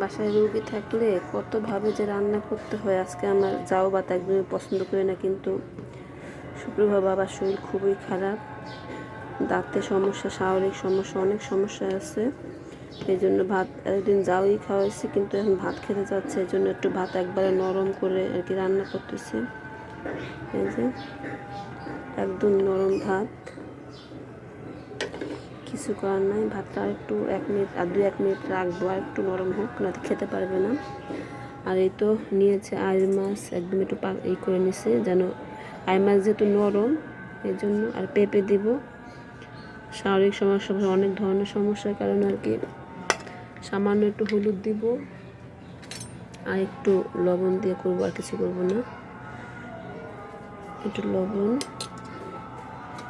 বাসায় রুগী থাকলে কতভাবে যে রান্না করতে হয়, আজকে আমার যাও বাত একদমই পছন্দ করি না, কিন্তু শুক্রবার বাবার শরীর খুবই খারাপ। দাঁতে সমস্যা, শারীরিক সমস্যা, অনেক সমস্যা আছে। এই জন্য ভাত একদিন যাওই খাওয়াইছি, কিন্তু এখন ভাত খেতে যাচ্ছে এই জন্য একটু ভাত একবারে নরম করে আর কি রান্না করতেছি। এই যে। একদম নরম ভাত। কিছু করার নাই, ভাতটা আর একটু এক মিনিট, আর দু এক মিনিট রাখব, আর একটু নরম হোক, না খেতে পারবে না। আর এই তো নিয়েছে আইর মাছ, একদম একটু এই করে নিছে, যেন আইর মাছ যেহেতু নরম, এই জন্য আর পেঁপে দিব। শারীরিক সমস্যা অনেক ধরনের সমস্যার কারণে আর কি। সামান্য একটু হলুদ দিব, আর একটু লবণ দিয়ে করব, আর কিছু করব না। একটু লবণ।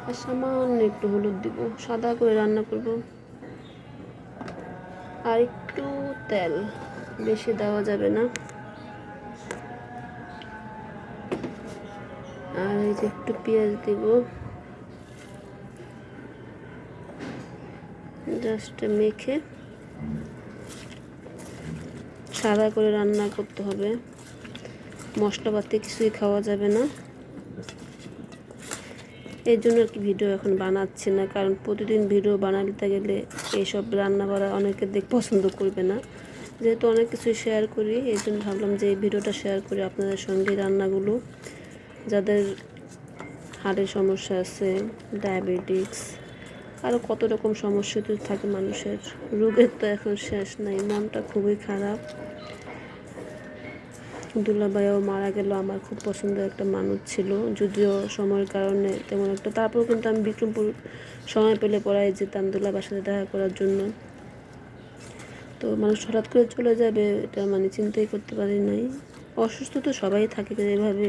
আর সামান্য একটু হলুদ দিব, সাদা করে রান্না করব। আর একটু তেল, বেশি দেওয়া যাবে না। আর এই যে একটু পেঁয়াজ দিব। জাস্ট মেখে সাদা করে রান্না করতে হবে। মশলাপাতি কিছুই খাওয়া যাবে না। এই জন্য আর কি ভিডিও এখন বানাচ্ছি না, কারণ প্রতিদিন ভিডিও বানাতে গেলে এইসব রান্না করা অনেকে দেখ পছন্দ করবে না। যেহেতু অনেক কিছু শেয়ার করি, এই জন্য ভাবলাম যে এই ভিডিওটা শেয়ার করি আপনাদের সঙ্গে রান্নাগুলো। যাদের হাড়ের সমস্যা আছে ডায়াবেটিক্স আরও কত রকম সমস্যা তো থাকে মানুষের, রোগের তো এখন শেষ নাই, মনটা খুবই খারাপ। দুলাভাইও মারা গেল। আমার খুব পছন্দের একটা মানুষ ছিল। যদিও সময়ের কারণে তেমন একটা। তারপর কিন্তু আমি বিক্রমপুর সময় পেলে পড়াই যেতাম দুলাবার সাথে দেখা করার জন্য। তো মানুষ হঠাৎ করে চলে যাবে, এটা মানে চিন্তাই করতে পারি নাই। অসুস্থ তো সবাই থাকে এভাবে।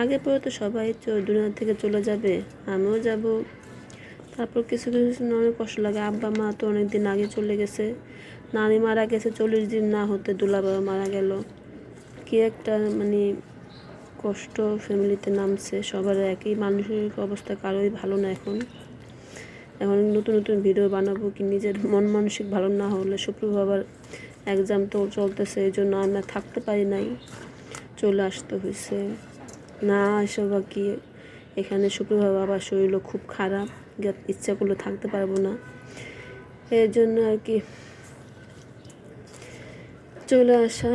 আগে পরে তো সবাই দুনিয়া থেকে চলে যাবে, আমিও যাব। তারপর কিছু কিছু অনেক কষ্ট লাগে। আব্বা, মা তো অনেক দিন আগে চলে গেছে। নানি মারা গেছে, চল্লিশ দিন না হতে দুলাবাবা মারা গেল। কি একটা মানে কষ্ট ফ্যামিলিতে নামছে, সবার একই মানসিক অবস্থা কারোই ভালো না এখন। এখন নতুন নতুন ভিডিও বানাবো কি নিজের মন মানসিক ভালো না হলে। শুক্রবার বাবার এক্সাম তো চলতেছে, এই জন্য আমরা থাকতে পারি নাই। চলে আসতে হয়েছে না আসো বা কি, এখানে শুক্রবার বাবার শরীরও খুব খারাপ ইচ্ছা করলে থাকতে পারব না। এর জন্য আর কি। চলে আসা।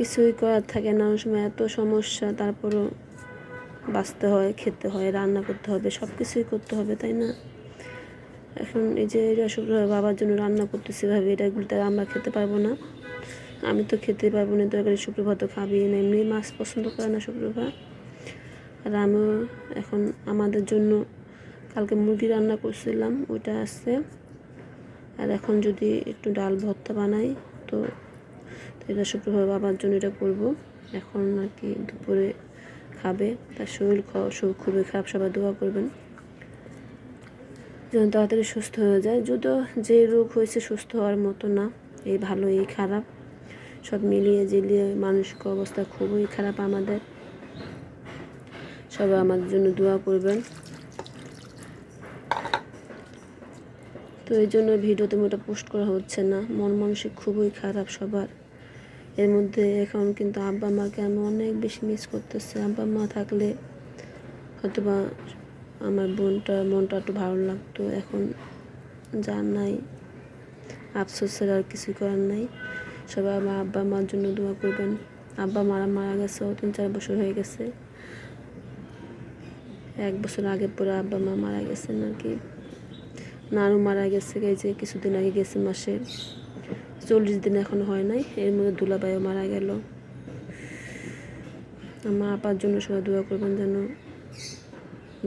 কিছুই করার থাকে না। সময় এত সমস্যা, তারপরও বাঁচতে হয়, খেতে হয়, রান্না করতে হবে সব কিছুই করতে হবে, তাই না? এখন এই যে এটা বাবার জন্য রান্না করতেছি ভাবে এটাগুলো তার আমরা খেতে পারব না। আমি তো খেতে পারব না তরকারি শুক্রবার তো খাবি। না, এমনি মাছ পছন্দ করে না শুক্রবার আর আমিও এখন আমাদের জন্য কালকে মুরগি রান্না করছিলাম, ওইটা আছে। আর এখন যদি একটু ডাল ভর্তা বানাই, তো এটা শুক্রবার বাবার জন্য এটা করব। এখন আর কি দুপুরে খাবে। তার শরীর খুবই খারাপ, সবাই দোয়া করবেন। যেন তাড়াতাড়ি সুস্থ হয়ে যায়। যদিও যে রোগ হয়েছে সুস্থ হওয়ার মতো না, এই ভালো, এই খারাপ। সব মিলিয়ে জিলিয়ে মানসিক অবস্থা খুবই খারাপ আমাদের। সবাই আমাদের জন্য দোয়া করবেন। তো এই জন্য ভিডিওতে ওটা পোস্ট করা হচ্ছে না। মন মানসিক খুবই খারাপ সবার। এর মধ্যে এখন কিন্তু আব্বা মাকে আমি অনেক বেশি মিস করতেছি। আব্বা মা থাকলে হয়তোবা আমার বোনটা, মনটা একটু ভালো লাগতো। এখন যা নাই, আফসোসের আর কিছুই করার নাই। সবাই আমার আব্বা মার জন্য দোয়া করবেন। আব্বা মারা মারা গেছে তিন চার বছর হয়ে গেছে। এক বছর আগে পরে আব্বা মা মারা গেছেন আর কি। মারা গেছে, এই যে কিছুদিন আগে গেছে মাসে চল্লিশ দিন এখন হয় নাই। এর মধ্যে দুলাবাইও মারা গেল। আমার আপার জন্য সবাই দোয়া করবেন যেন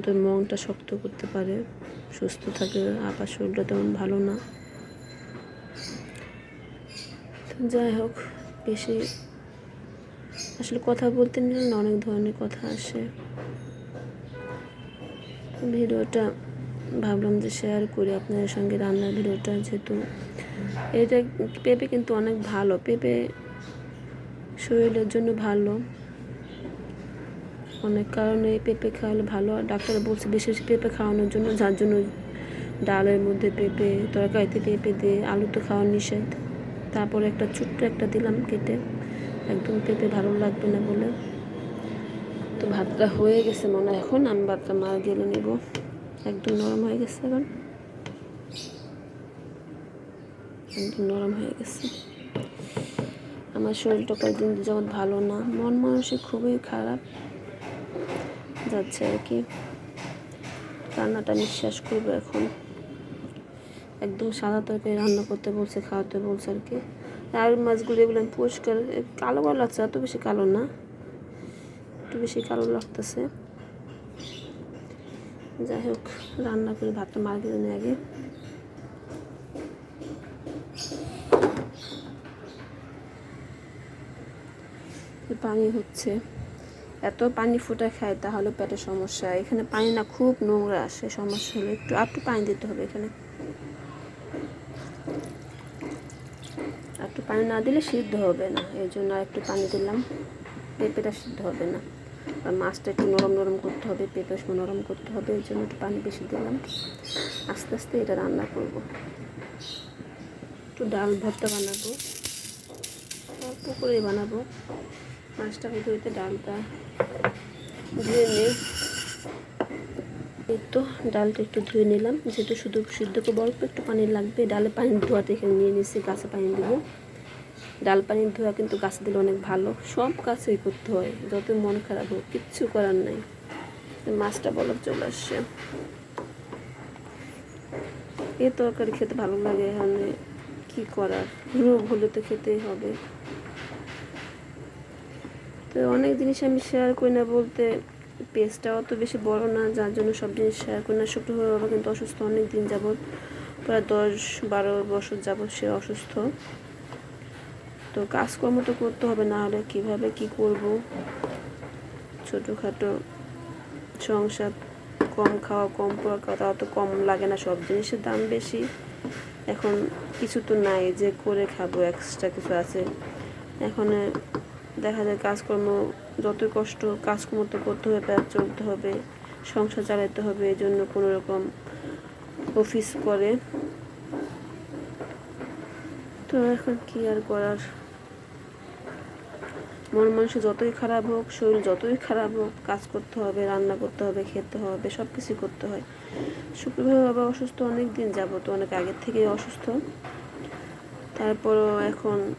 তোর মনটা শক্ত করতে পারে, সুস্থ থাকে, আপার শরীরটা তেমন ভালো না। যাই হোক, বেশি আসলে কথা বলতে নিলে না, অনেক ধরনের কথা আসে। ভিডিওটা ভাবলাম যে শেয়ার করি, আপনাদের সঙ্গে রান্নার ভিডিওটা যেহেতু এটা পেঁপে কিন্তু অনেক ভালো, পেঁপে শরীরের জন্য ভালো। অনেক কারণে পেঁপে খাওয়ালে ভালো। আর ডাক্তার বলছে বেশি বেশি পেঁপে খাওয়ানোর জন্য, যার জন্য ডালের মধ্যে পেঁপে, তরকারিতে পেঁপে দিয়ে আলু তো খাওয়া নিষেধ। তারপরে একটা ছোট্ট একটা দিলাম কেটে, একদম পেঁপে ভালো লাগবে না বলে। তো ভাতটা হয়ে গেছে মনে হয়, এখন আমি ভাতটা মার গেলে নিব। একদম নরম হয়ে গেছে এখন। একদম নরম হয়ে গেছে। আমার শরীরটা কয়েকদিন যেমন ভালো না, মন মানসিক খুবই খারাপ। যাচ্ছে আর কি। রান্নাটা নিঃশ্বাস করব এখন। একদম সাদা তরকারি রান্না করতে বলছে, খাওয়াতে বলছে আর কি। আর মাছগুলো এগুলো পরিষ্কার কালো কালো লাগছে, এত বেশি কালো না। একটু বেশি কালো লাগতেছে। যাই হোক, রান্না করে ভাতটা মার গেলে নিয়ে আগে। পানি হচ্ছে। এত পানি ফুটে খায়, তাহলে পেটের সমস্যা। এখানে পানি না, খুব নোংরা আসে, সমস্যা হলে একটু একটু পানি দিতে হবে এখানে। একটু পানি না দিলে সিদ্ধ হবে না, এই জন্য আর একটু পানি দিলাম। পেঁপেটা সিদ্ধ হবে না। মাছটা একটু নরম নরম করতে হবে, পেঁপে নরম করতে হবে এই জন্য একটু পানি বেশি দিলাম। আস্তে আস্তে এটা রান্না করব। একটু ডাল ভর্তা বানাবো, অল্প করেই বানাবো। মাছটা হইতে হইতে ডালটা ধুয়ে নিই। এই তো ডালটা একটু ধুয়ে নিলাম। যেহেতু শুধু সিদ্ধ করব, অল্প একটু পানি লাগবে। ডালে পানি ধোয়াতে এখানে নিয়ে নিচ্ছি গাছে পানি দেবো। ডাল পানি ধোয়া কিন্তু গাছে দিলে অনেক ভালো। সব কাছেই করতে হয় যত মন খারাপ হোক, কিচ্ছু করার নাই। মাছটা বলক চলে আসছে। এ তরকারি খেতে ভালো লাগে এখানে কি করার? রোগ হলে তো খেতেই হবে। তো অনেক জিনিস আমি শেয়ার করি না বলতে পেজটা অত বেশি বড় না, যার জন্য সব জিনিস শেয়ার করি না। শুক্র বাবা কিন্তু অসুস্থ অনেক দিন যাবৎ, প্রায় দশ বারো বছর যাবৎ সে অসুস্থ। তো কাজকর্ম তো করতে হবে না হলে কীভাবে কি করব? ছোটোখাটো সংসার, কম খাওয়া, কম পড়া তাও তো কম লাগে না, সব জিনিসের দাম বেশি। এখন কিছু তো নাই, যে করে খাব এক্সট্রা কিছু আছে। এখন দেখা যায় কাজকর্ম যত কষ্ট, কাজকর্ম তো করতে হবে পেট চলতে হবে, সংসার চালাতে হবে, এই জন্য কোনো রকম অফিস করে। তো এখন কি আর করার? মন মানুষ যতই খারাপ হোক, শরীর যতই খারাপ হোক, কাজ করতে হবে, রান্না করতে হবে, খেতে হবে সব কিছুই করতে হয়। শুক্রবার বাবা অসুস্থ অনেক দিন যাব তো অনেক আগের থেকেই অসুস্থ। তারপরও এখন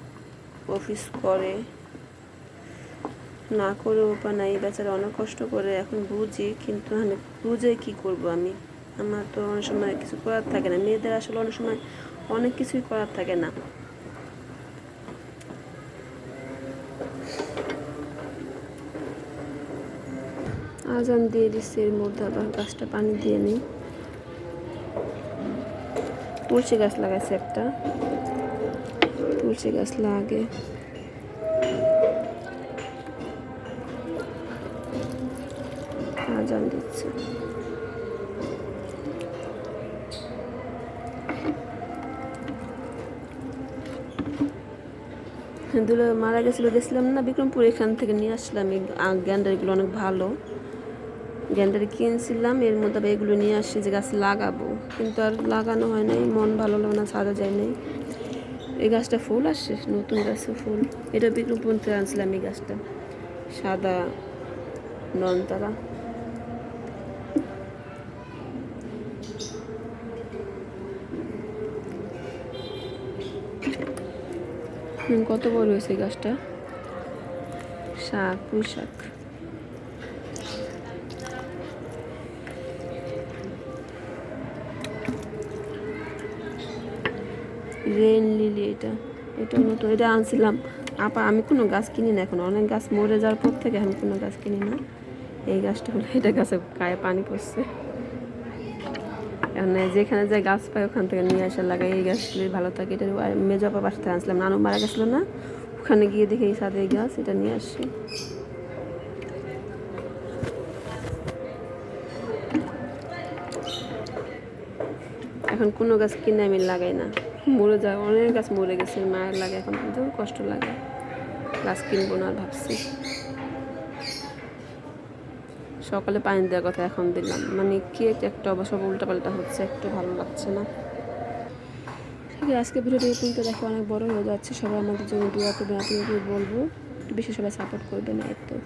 অফিস করে। না করে উপায় নাই, বেচারা অনেক কষ্ট করে, এখন বুঝি, কিন্তু মানে বুঝে কি করব আমি? আমার তো অনেক সময় কিছু করার থাকে না। মেয়েদের আসলে অনেক সময় অনেক কিছুই করার থাকে না। আজান দিয়ে দিচ্ছে এর মধ্যে আবার গাছটা পানি দিয়ে নিই। তুলসী গাছ লাগাইছে একটা। তুলসী গাছ লাগে। আজান দিচ্ছে। দুলো মারা গেছিল, গেছিলাম না বিক্রমপুর, এখান থেকে নিয়ে আসলাম। এই গ্যান্ডারগুলো অনেক ভালো। গ্যান্ডারি কিনছিলাম, এর মধ্যে এগুলো নিয়ে আসছি যে গাছ লাগাবো। কিন্তু আর লাগানো হয় নাই, মন ভালো লাগে না সাদা যায় নাই। এই গাছটা ফুল আসছে, নতুন গাছে ফুল। এটা বিক্রমপুর থেকে আনছিলাম এই গাছটা, সাদা ননতারা কত বড় হয়েছে গাছটা? শাক পুঁই শাক। রেন লিলি এটা। এটা নতুন, এটা আনছিলাম। আপা, আমি কোনো গাছ কিনি না এখন। অনেক গাছ মরে যাওয়ার পর থেকে আমি কোনো গাছ কিনি না। এই গাছটা হলো, এটা গাছে গায়ে পানি পড়ছে। এখন যেখানে যে গাছ পাই ওখান থেকে নিয়ে আসা লাগাই এই গাছগুলি ভালো থাকে, এটা মেজপা বাসা থেকে আনছিলাম। নানু মারা গেছিল না? ওখানে গিয়ে দেখে এই সাথে গাছ, এটা নিয়ে আসছি এখন কোনো গাছ কিনে আমি লাগাই না। মরে যায়, অনেক গাছ মরে গেছে, মায়ের লাগে এখন, কিন্তু কষ্ট লাগে। গাছ কিনবো না ভাবছি। সকালে পানি দেওয়ার কথা এখন দিলাম। মানে কি একটা অবশ্য উল্টাপাল্টা হচ্ছে, একটু ভালো লাগছে না। ঠিক আছে আজকে ভিডিওটি কিন্তু দেখে অনেক বড় হয়ে যাচ্ছে। সবাই আমাদের জন্য দোয়া করবেন আপনি বলব। বেশি সবাই সাপোর্ট করবেন, এই তো।